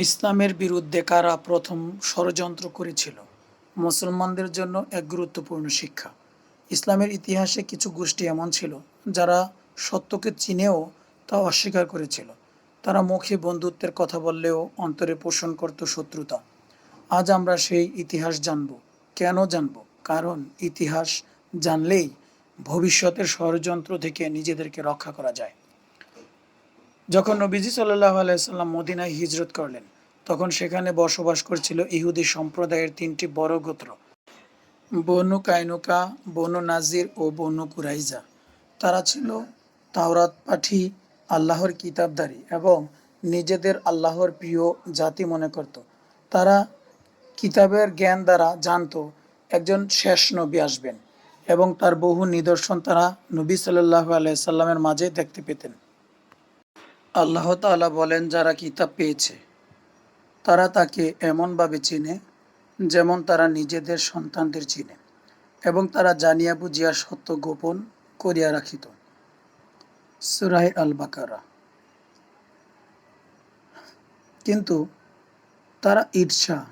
ইসলামের বিরুদ্ধে কারা প্রথম ষড়যন্ত্র করেছিল? মুসলমানদের জন্য এক গুরুত্বপূর্ণ শিক্ষা। ইসলামের ইতিহাসে কিছু গোষ্ঠী এমন ছিল, যারা সত্যকে চিনেও তা অস্বীকার করেছিল। তারা মুখে বন্ধুত্বের কথা বললেও অন্তরে পোষণ করত শত্রুতা। আজ আমরা সেই ইতিহাস জানব। কেন জানব? কারণ ইতিহাস জানলেই ভবিষ্যতের ষড়যন্ত্র থেকে নিজেদেরকে রক্ষা করা যায়। যখন নবীজি সাল্লাহ আলাইসাল্লাম মদিনায় হিজরত করলেন, তখন সেখানে বসবাস করছিল ইহুদি সম্প্রদায়ের তিনটি বড় গোত্র, বনু কাইনুকা, বনু নাজির ও বনু কুরাইজা। তারা ছিল তাওরাত পাঠী, আল্লাহর কিতাবদারি এবং নিজেদের আল্লাহর প্রিয় জাতি মনে করত। তারা কিতাবের জ্ঞান দ্বারা জানতো একজন শেষ নবী আসবেন এবং তার বহু নিদর্শন তারা নবী সাল্লাহ আলাইসাল্লামের মাঝে দেখতে পেতেন। আল্লাহ তাআলা বলেন, যারা কিতাব পেয়েছে, তারা তাকে এমনভাবে চিনে যেমন তারা নিজেদের সন্তানদের চিনে এবং তারা জানিয়া বুঝিয়া সত্য গোপন করিয়া রাখিত। সুরাই আল বাকারা কিন্তু তারা ঈর্ষা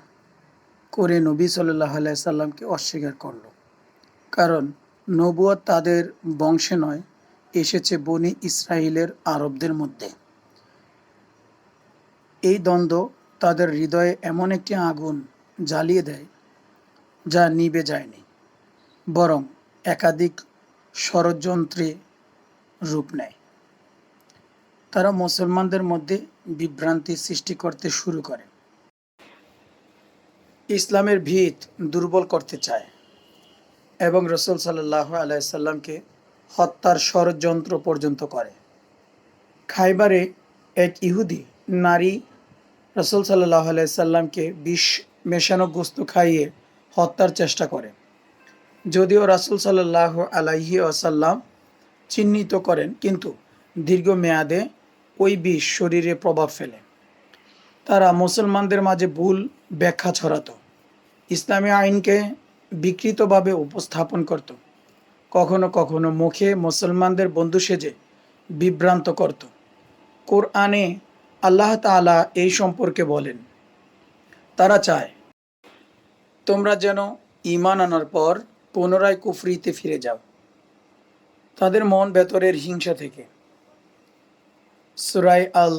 করে নবী সাল্লাহ সাল্লামকে অস্বীকার করল। কারণ নবুয়া তাদের বংশে নয়, এসেছে বনি ইসরায়েলের আরবদের মধ্যে। এই দ্বন্দ্ব তাদের হৃদয়ে এমন একটি আগুন জ্বালিয়ে দেয় যা নিবে যায়নি, বরং একাধিক ষড়যন্ত্রে রূপ নেয়। তারা মুসলমানদের মধ্যে বিভ্রান্তি সৃষ্টি করতে শুরু করে। ইসলামের ভিত দুর্বল করতে চায় এবং রসুল সাল্লাহ আলাইসাল্লামকে হত্যার ষড়যন্ত্র পর্যন্ত করে। খাইবারে এক ইহুদি নারী রসুল সাল্লাহ আলাইসাল্লামকে বিষ মেশানো গোস্ত খাইয়ে হত্যার চেষ্টা করে। যদিও রাসুল সাল্লাহ আলাইহি আসাল্লাম চিহ্নিত করেন, কিন্তু দীর্ঘ মেয়াদে ওই বিষ শরীরে প্রভাব ফেলে। তারা মুসলমানদের মাঝে ভুল ব্যাখ্যা ছড়াতো। ইসলামী আইনকে বিকৃতভাবে উপস্থাপন করত। কখনো কখনো মুখে মুসলমানদের বন্ধু সেজে বিভ্রান্ত করত। কোরআনে আল্লাহ তাআলা এই সম্পর্কে বলেন, তারা চায়, তোমরা যেন ঈমান আনার পর পুনরায় কুফরিতে ফিরে যাও। তাদের মন ভেতরের হিংসা থেকে। সুরাই আল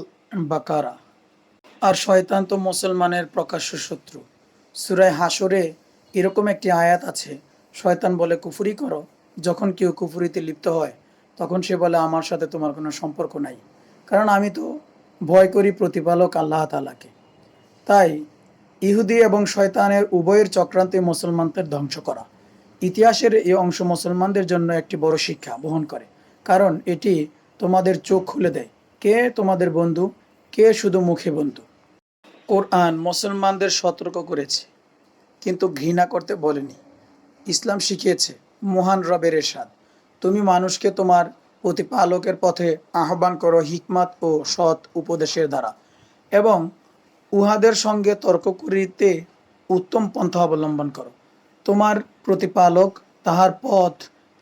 বাকারা আর শয়তান তো মুসলমানের প্রকাশ্য শত্রু। সুরাই হাসরে এরকম একটি আয়াত আছে, শয়তান বলে, কুফুরি করো। যখন কেউ কুফুরিতে লিপ্ত হয়, তখন সে বলে, আমার সাথে তোমার কোনো সম্পর্ক নাই। কারণ আমি তো ভয় করি প্রতিপালক আল্লাহ তালাকে তাই ইহুদি এবং শয়তানের উভয়ের চক্রান্তে মুসলমানদের ধ্বংস করা। ইতিহাসের এই অংশ মুসলমানদের জন্য একটি বড় শিক্ষা বহন করে। কারণ এটি তোমাদের চোখ খুলে দেয়। কে তোমাদের বন্ধু? কে শুধু মুখে বন্ধু? কোরআন মুসলমানদের সতর্ক করেছে, কিন্তু ঘৃণা করতে বলেনি। ইসলাম শিখিয়েছে, মহান রবের এরশাদ। তুমি মানুষকে তোমার প্রতিপালকের পথে আহ্বান করো হিকমাত ও সৎ উপদেশের দ্বারা এবং উহাদের সঙ্গে তর্ক করিতে উত্তম পন্থা অবলম্বন করো। তোমার প্রতিপালক তাহার পথ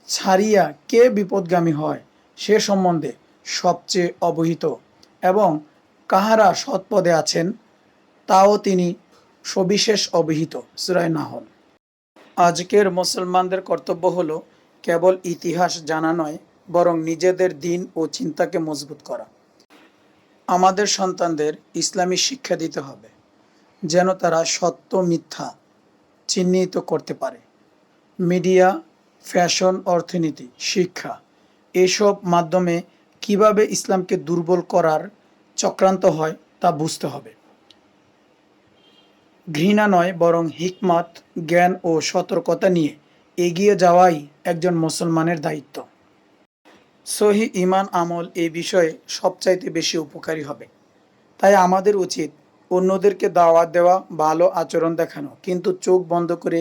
ছাড়িয়া কে বিপদগামী হয় সে সম্বন্ধে সবচেয়ে অবহিত এবং কাহারা সৎ পদে আছেন তাও তিনি সবিশেষ অবহিত। সুরায় নাহল। আজকের মুসলমানদের কর্তব্য হলো কেবল ইতিহাস জানা নয় বরং নিজেদের দিন ও চিন্তাকে মজবুত করা। আমাদের সন্তানদের ইসলামী শিক্ষা দিতে হবে, যেন তারা সত্য মিথ্যা চিহ্নিত করতে পারে। মিডিয়া, ফ্যাশন, অর্থনীতি, শিক্ষা এসব মাধ্যমে কীভাবে ইসলামকে দুর্বল করার চক্রান্ত হয় তা বুঝতে হবে। ঘৃণা নয়, বরং হিকমত, জ্ঞান ও সতর্কতা নিয়ে এগিয়ে যাওয়াই একজন মুসলমানের দায়িত্ব। সহি ইমান আমল এই বিষয়ে সবচাইতে বেশি উপকারী হবে। তাই আমাদের উচিত অন্যদেরকে দাওয়াত দেওয়া, ভালো আচরণ দেখানো, কিন্তু চোখ বন্ধ করে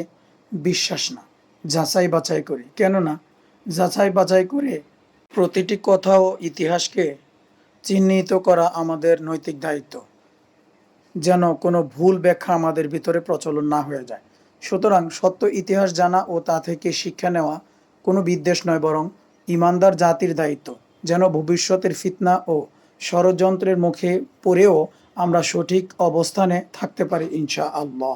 বিশ্বাস না, যাচাই বাছাই করে। কেননা, যাচাই বাছাই করে প্রতিটি কথা ও ইতিহাসকে চিহ্নিত করা আমাদের নৈতিক দায়িত্ব, যেন কোনো ভুল ব্যাখ্যা আমাদের ভিতরে প্রচলন না হয়ে যায়। সুতরাং সত্য ইতিহাস জানা ও তা থেকে শিক্ষা নেওয়া কোনো বিদ্বেষ নয়, বরং ইমানদার জাতির দায়িত্ব, যেন ভবিষ্যতের ফিতনা ও ষড়যন্ত্রের মুখে পড়েও আমরা সঠিক অবস্থানে থাকতে পারি ইনশা আল্লাহ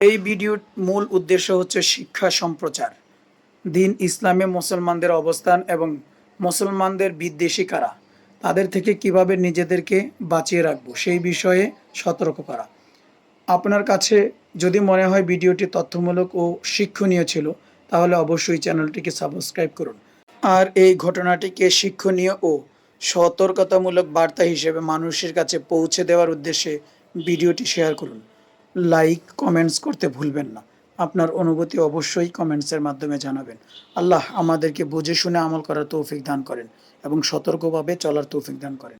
এই ভিডিওর মূল উদ্দেশ্য হচ্ছে শিক্ষা সম্প্রচার। দিন ইসলামে মুসলমানদের অবস্থান এবং মুসলমানদের বিদ্বেষী কারা, তাদের থেকে কীভাবে নিজেদেরকে বাঁচিয়ে রাখব সেই বিষয়ে সতর্ক করা। আপনার কাছে যদি মনে হয় ভিডিওটি তথ্যমূলক ও শিক্ষণীয় ছিল, তাহলে অবশ্যই চ্যানেলটিকে সাবস্ক্রাইব করুন। আর এই ঘটনাটিকে শিক্ষণীয় ও সতর্কতামূলক বার্তা হিসেবে মানুষের কাছে পৌঁছে দেওয়ার উদ্দেশ্যে ভিডিওটি শেয়ার করুন। লাইক, কমেন্টস করতে ভুলবেন না। আপনার অনুভূতি অবশ্যই কমেন্টসের মাধ্যমে জানাবেন। আল্লাহ আমাদেরকে বুঝে শুনে আমল করার তৌফিক দান করেন এবং সতর্কভাবে চলার তৌফিক দান করেন।